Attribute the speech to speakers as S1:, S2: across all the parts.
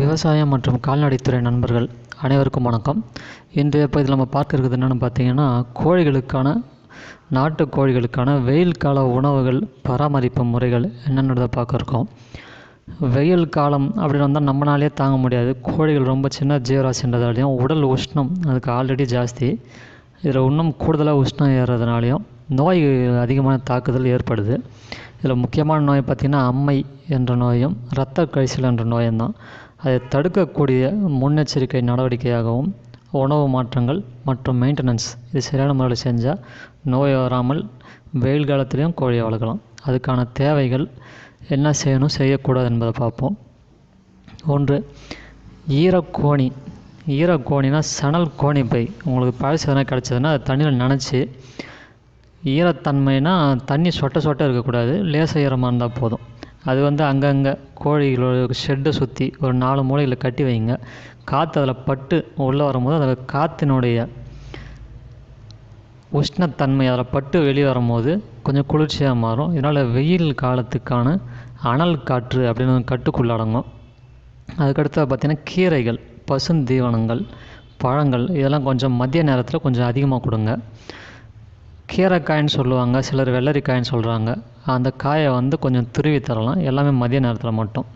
S1: விவசாயம் மற்றும் கால்நடைத்துறை நண்பர்கள் அனைவருக்கும் வணக்கம். இன்றைய பதிவில் நம்ம பார்க்க இருக்கிறது என்னென்னு பார்த்தீங்கன்னா கோழிகளுக்கான நாட்டு கோழிகளுக்கான வெயில் கால உணவுகள் பராமரிப்பு முறைகள் என்னென்னதை பார்க்க இருக்கோம். வெயில் காலம் அப்படின்னு வந்தால் நம்மளாலே தாங்க முடியாது. கோழிகள் ரொம்ப சின்ன ஜீவராசின்றதாலையும் உடல் உஷ்ணம் அதுக்கு ஆல்ரெடி ஜாஸ்தி. இதில் இன்னும் கூடுதலாக உஷ்ணம் ஏறுறதுனாலையும் நோய் அதிகமான தாக்குதல் ஏற்படுது. இதில் முக்கியமான நோய் பார்த்திங்கன்னா அம்மை என்ற நோயும் இரத்த கழிச்சல் என்ற நோயும் தான். அதை தடுக்கக்கூடிய முன்னெச்சரிக்கை நடவடிக்கையாகவும் உணவு மாற்றங்கள் மற்றும் மெயின்டெனன்ஸ் இது சரியான முறையில் செஞ்சால் நோய் வராமல் வெயில் காலத்துலேயும் கோழியை வளர்க்கலாம். அதுக்கான தேவைகள் என்ன செய்யணும் செய்யக்கூடாது என்பதை பார்ப்போம். ஒன்று ஈரக்கோணி. ஈரக்கோணினா சணல் கோணி பை. உங்களுக்கு பழசு எதனா கிடச்சதுன்னா அது தண்ணியில் நினச்சி ஈரத்தன்மைனா தண்ணி சொட்ட சொட்ட இருக்கக்கூடாது லேசாக ஈரமாக இருந்தால் போதும். அது வந்து அங்கங்கே கோழிகளோட ஷெட்டை சுற்றி ஒரு நாலு மூலையில் கட்டி வைங்க. காற்று அதில் பட்டு உள்ளே வரும்போது அதில் காற்றினுடைய உஷ்ணத்தன்மை அதில் பட்டு வெளியே வரும்போது கொஞ்சம் குளிர்ச்சியாக மாறும். இதனால் வெயில் காலத்துக்கான அனல் காற்று அப்படின்னு கட்டுக்குள்ளடங்கும் அதுக்கடுத்து பார்த்திங்கன்னா கீரைகள் பசுந்தீவனங்கள் பழங்கள் இதெல்லாம் கொஞ்சம் மதிய நேரத்தில் கொஞ்சம் அதிகமாக கொடுங்க. கீரைக்காயின்னு சொல்லுவாங்க சிலர் வெள்ளரிக்காயின்னு சொல்கிறாங்க அந்த காயை வந்து கொஞ்சம் துருவி தரலாம். எல்லாமே மதிய நேரத்தில் மட்டும்.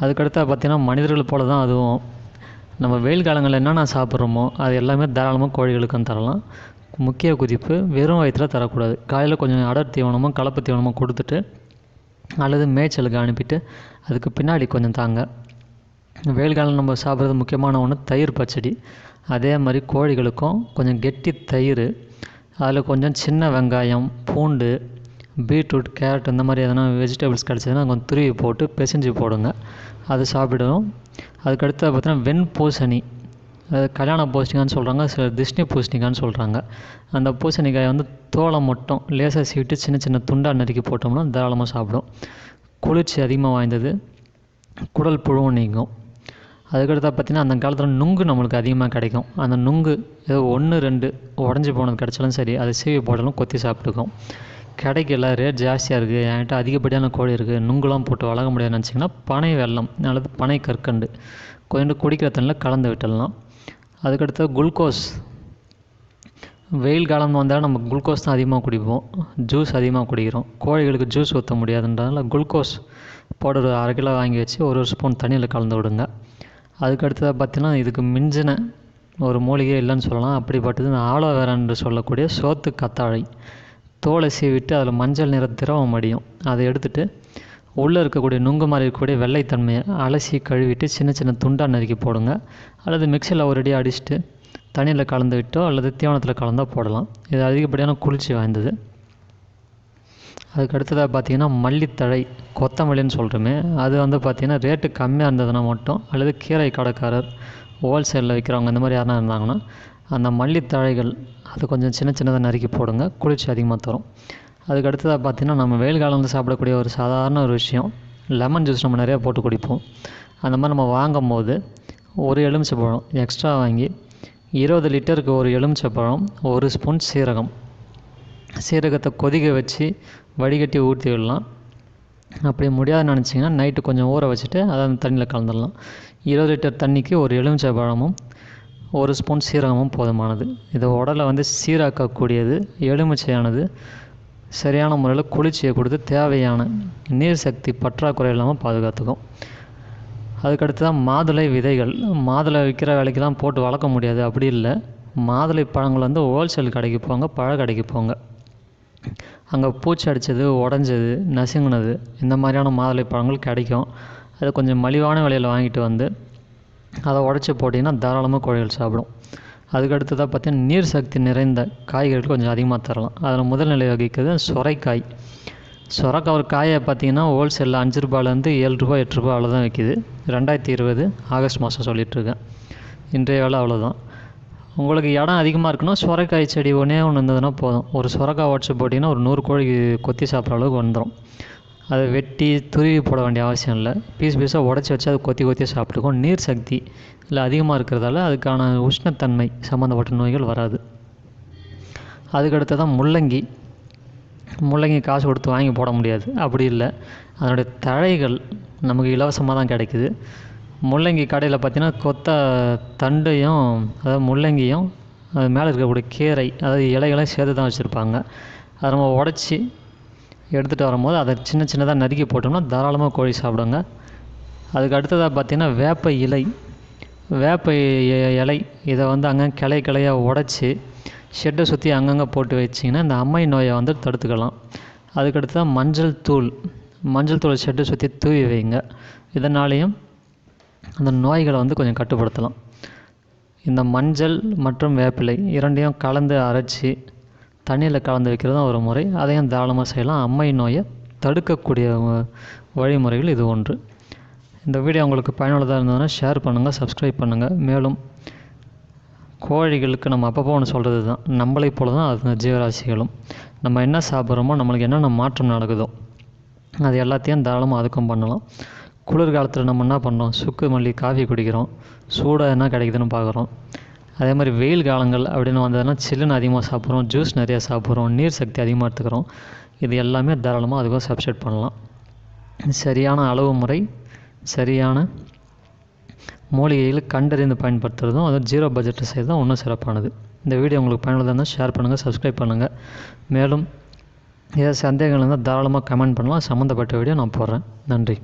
S1: அதுக்கடுத்து பார்த்திங்கன்னா மனிதர்கள் போல தான் அதுவும். நம்ம வெயில் காலங்களில் என்னென்ன சாப்பிட்றோமோ அது எல்லாமே தாராளமாக கோழிகளுக்கும் தரலாம். முக்கிய குறிப்பு வெறும் வயிற்றில் தரக்கூடாது. காலையில் கொஞ்சம் அடர் தீவனமும் கலப்பு தீவனமும் கொடுத்துட்டு அல்லது மேய்ச்சலுக்கு அனுப்பிட்டு அதுக்கு பின்னாடி கொஞ்சம் தாங்க. வெயில் காலம் நம்ம சாப்பிட்றது முக்கியமான ஒன்று தயிர் பச்சடி. அதே மாதிரி கோழிகளுக்கும் கொஞ்சம் கெட்டி தயிர் அதில் கொஞ்சம் சின்ன வெங்காயம் பூண்டு பீட்ரூட் கேரட் இந்த மாதிரி எதனா வெஜிடபிள்ஸ் கிடச்சதுன்னா கொஞ்சம் துருவி போட்டு பிசைஞ்சு போடுங்க. அது சாப்பிடுவோம் அதுக்கடுத்து பார்த்தீங்கன்னா வெண்பூசணி. அது கல்யாண பூசணிக்கான்னு சொல்கிறாங்க சில திஷ்ணி பூசணிக்கான்னு சொல்கிறாங்க அந்த பூசணிக்காயை வந்து தோலை மட்டும் லேசாக சீவிட்டு சின்ன சின்ன துண்டாக நறுக்கி போட்டோம்னா தாராளமாக சாப்பிடும். குளிர்ச்சி அதிகமாக வாய்ந்தது. குடல் புழுவும் நீங்கும். அதுக்கடுத்தா பார்த்திங்கன்னா அந்த காலத்தில் நுங்கு நம்மளுக்கு அதிகமாக கிடைக்கும். அந்த நுங்கு ஏதோ ஒன்று ரெண்டு உடஞ்சி போனது கிடச்சாலும் சரி அதை சீவி போட்டாலும் கொத்தி சாப்பிட்டுக்கும். கிடைக்கல ரேட் ஜாஸ்தியாக இருக்குது என்கிட்ட அதிகப்படியான கோழி இருக்குது நுங்குலாம் போட்டு வளர்க்க முடியாதுன்னு நினச்சிங்கன்னா பனை வெல்லம் அல்லது பனை கற்கண்டு கொஞ்சம் குடிக்கிற தண்ணியில் கலந்து விட்டுடலாம். அதுக்கடுத்து குளுக்கோஸ். வெயில் காலம் வந்தால் நம்ம குளுக்கோஸ் தான் அதிகமாக குடிப்போம். ஜூஸ் அதிகமாக குடிக்கிறோம். கோழிகளுக்கு ஜூஸ் ஊற்ற முடியாதுன்றதுனால குளுக்கோஸ் பவுடர் அரை கிலோ வாங்கி வச்சு ஒரு ஒரு ஸ்பூன் தண்ணியில் கலந்து விடுங்க. அதுக்கடுத்ததாக பார்த்தீங்கன்னா இதுக்கு மிஞ்சின ஒரு மூலிகை இல்லைன்னு சொல்லலாம். அப்படிப்பட்டது இந்த ஆலோவேரா என்று சொல்லக்கூடிய சோத்து கத்தாழை. தோலை சீவிட்டு அதில் மஞ்சள் நிற திரவம் அடியும் அதை எடுத்துகிட்டு உள்ளே இருக்கக்கூடிய நுங்கு மாதிரி இருக்கக்கூடிய வெள்ளைத்தன்மையை அலசி கழுவிட்டு சின்ன சின்ன துண்டாக நறுக்கி போடுங்க. அல்லது மிக்சியில் ஒரு அடி அடிச்சுட்டு தண்ணியில் கலந்து விட்டோ அல்லது தீவனத்தில் கலந்தோ போடலாம். இது அதிகப்படியான குளிர்ச்சி வாய்ந்தது. அதுக்கு அடுத்ததாக பார்த்தீங்கன்னா மல்லித்தழை கொத்தமல்லின்னு சொல்கிறோமே அது வந்து பார்த்திங்கன்னா ரேட்டு கம்மியாக இருந்ததுன்னா மட்டும் அல்லது கீரை கடைக்காரர் ஹோல்சேலில் விற்கிறவங்க இந்த மாதிரி யாருனா இருந்தாங்கன்னா அந்த மல்லித்தழைகள் அது கொஞ்சம் சின்ன சின்னதாக நறுக்கி போடுங்க குளிர்ச்சி அதிகமாக தரும். அதுக்கு அடுத்ததாக பார்த்திங்கன்னா நம்ம வெயில் காலத்தில் சாப்பிடக்கூடிய ஒரு சாதாரண ஒரு விஷயம் லெமன் ஜூஸ் நம்ம நிறையா போட்டு குடிப்போம். அந்த மாதிரி நம்ம வாங்கும் போது ஒரு எலுமிச்சைப்பழம் எக்ஸ்ட்ரா வாங்கி இருபது லிட்டருக்கு ஒரு எலுமிச்சை பழம் ஒரு ஸ்பூன் சீரகம். சீரகத்தை கொதிக்க வச்சு வடிகட்டி ஊற்றி விடலாம். அப்படி முடியாதுன்னு நினச்சிங்கன்னா நைட்டு கொஞ்சம் ஊற வச்சுட்டு அதை அந்த தண்ணியில் கலந்துடலாம். இருபது லிட்டர் தண்ணிக்கு ஒரு எலுமிச்சை பழமும் ஒரு ஸ்பூன் சீரகமும் போதுமானது. இது உடலை வந்து சீராக்கக்கூடியது எலுமிச்சையானது. சரியான முறையில் குளிர்ச்சியை கொடுத்து தேவையான நீர் சக்தி பற்றாக்குறை இல்லாமல் பாதுகாத்துக்கும். அதுக்கடுத்து தான் மாதுளை விதைகள். மாதுளை விற்கிற வேலைக்கெல்லாம் போட்டு வளர்க்க முடியாது. அப்படி இல்லை. மாதுளை பழங்கள் வந்து ஹோல்சேல் கடைக்கு போங்க பழ கடைக்கு போங்க. அங்கே பூச்சி அடித்தது உடஞ்சது நசுங்கினது இந்த மாதிரியான மாதுளை பழங்கள் கிடைக்கும். அது கொஞ்சம் மலிவான விலையில் வாங்கிட்டு வந்து அதை உடச்சி போட்டிங்கன்னா தாராளமாக கோழிகள் சாப்பிடும். அதுக்கடுத்ததாக பார்த்தீங்கன்னா நீர் சக்தி நிறைந்த காய்கறிகள் கொஞ்சம் அதிகமாக தரலாம். அதில் முதல் நிலை வகிக்கிறது சொரைக்காய். சொரக்காய் ஒரு காயை பார்த்தீங்கன்னா ஹோல்சேலில் அஞ்சு ரூபாயிலேருந்து ஏழு ரூபா எட்டு ரூபா அவ்வளோதான் விற்கிது ரெண்டாயிரத்தி இருபது ஆகஸ்ட் மாதம் சொல்லிகிட்ருக்கேன் இன்றைய வேலை அவ்வளோதான் உங்களுக்கு இடம் அதிகமாக இருக்குன்னா சுரைக்காய் செடி ஒன்றே ஒன்று இருந்ததுன்னா போதும். ஒரு சுரக்காய் உடச்சி போட்டிங்கன்னா ஒரு நூறு கோழி கொத்தி சாப்பிட்ற அளவுக்கு வந்துடும் அதை வெட்டி துருவி போட வேண்டிய அவசியம் இல்லை. பீஸ் பீஸாக உடச்சி வச்சு அது கொத்தி கொத்தி சாப்பிட்டுக்கும் நீர் சக்தி இல்லை அதிகமாக இருக்கிறதால அதுக்கான உஷ்ணத்தன்மை சம்மந்தப்பட்ட நோய்கள் வராது. அதுக்கடுத்து தான் முள்ளங்கி. முள்ளங்கி காசு கொடுத்து வாங்கி போட முடியாது. அப்படி இல்லை. அதனுடைய தழைகள் நமக்கு இலவசமாக தான் கிடைக்குது. முள்ளங்கி கடையில் பார்த்தீங்கன்னா கொத்த தண்டையும் அதாவது முள்ளங்கியும் அது மேலே இருக்கக்கூடிய கீரை அதாவது இலைகளையும் சேர்த்து தான் வச்சுருப்பாங்க. அதை நம்ம உடச்சி எடுத்துகிட்டு வரும்போது அதை சின்ன சின்னதாக நறுக்கி போட்டோம்னா தாராளமாக கோழி சாப்பிடுங்க. அதுக்கு அடுத்ததாக பார்த்தீங்கன்னா வேப்ப இலை. வேப்ப இலை இதை வந்து அங்கங்கே கிளை கிளையாக உடச்சி ஷெட்டை சுற்றி அங்கங்கே போட்டு வச்சிங்கன்னா இந்த அம்மை நோயை வந்து தடுத்துக்கலாம். அதுக்கடுத்து தான் மஞ்சள் தூள். மஞ்சள் தூள் ஷெட்டை சுற்றி தூவி வைங்க. இதனாலேயும் அந்த நோய்களை வந்து கொஞ்சம் கட்டுப்படுத்தலாம். இந்த மஞ்சள் மற்றும் வேப்பிலை இரண்டையும் கலந்து அரைச்சி தண்ணியில் கலந்து வைக்கிறதும் ஒரு முறை. அதையும் தாராளமாக செய்யலாம். அம்மை நோயை தடுக்கக்கூடிய வழிமுறைகள் இது ஒன்று. இந்த வீடியோ உங்களுக்கு பயனுள்ளதாக இருந்ததுன்னா ஷேர் பண்ணுங்கள் சப்ஸ்கிரைப் பண்ணுங்கள் மேலும் கோழிகளுக்கு நம்ம அப்பப்போ ஒன்று சொல்கிறது தான். நம்மளை போல தான் அது ஜீவராசிகளும். நம்ம என்ன சாப்பிட்றோமோ நம்மளுக்கு என்னென்ன மாற்றம் நடக்குதோ அது எல்லாத்தையும் தாராளமாக அதுக்கும் பண்ணலாம். குளிர்காலத்தில் நம்ம என்ன பண்ணுறோம் சுக்கு மல்லி காஃபி குடிக்கிறோம். சூடாக என்ன கிடைக்குதுன்னு பார்க்குறோம். அதே மாதிரி வெயில் காலங்கள் அப்படின்னு வந்ததுன்னா சில்லுன்னு அதிகமாக சாப்பிட்றோம் ஜூஸ் நிறையா சாப்பிட்றோம் நீர் சக்தி அதிகமாக எடுத்துக்கிறோம். இது எல்லாமே தாராளமாக அதுக்கும் சப்ஸ்டியூட் பண்ணலாம். சரியான அளவு முறை சரியான மூலிகைகளை கண்டறிந்து பயன்படுத்துகிறதும் அதுவும் ஜீரோ பட்ஜெட்டில் செய்கிறது தான் இன்னும் சிறப்பானது. இந்த வீடியோ உங்களுக்கு பயனுள்ளதாக இருந்தால் ஷேர் பண்ணுங்கள் சப்ஸ்கிரைப் பண்ணுங்கள் மேலும் ஏதாவது சந்தேகங்கள் இருந்தால் தாராளமாக கமெண்ட் பண்ணலாம். சம்மந்தப்பட்ட வீடியோ நான் போடுறேன். நன்றி.